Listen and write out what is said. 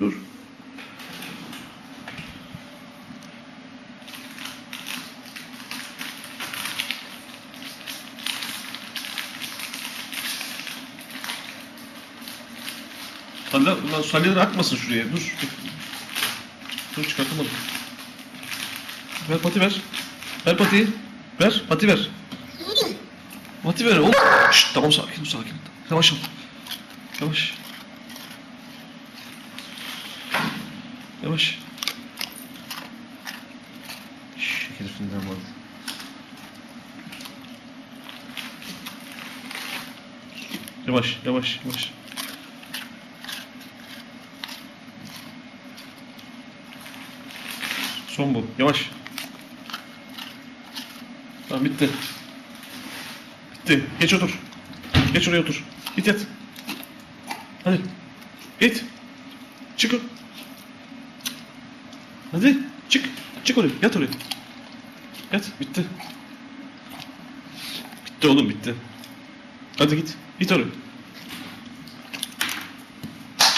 Dur. Salya, ulan salyaları akmasın şuraya. Dur. Dur çıkartamadım. Ver pati ver. Ver patiyi. Ver. Pati ver. Pati ver oğlum. Şşt, tamam sakin ol sakin. Yavaş ol. Yavaş. Yavaş. Şşş herifinden var. Yavaş yavaş yavaş. Son bu. Yavaş. Tamam bitti. Bitti. Geç otur. Geç oraya otur. Git yat. Hadi. Git. Çık. Hadi. Çık. Çık oraya. Yat oraya. Yat. Bitti. Bitti oğlum bitti. Hadi git. Git oraya.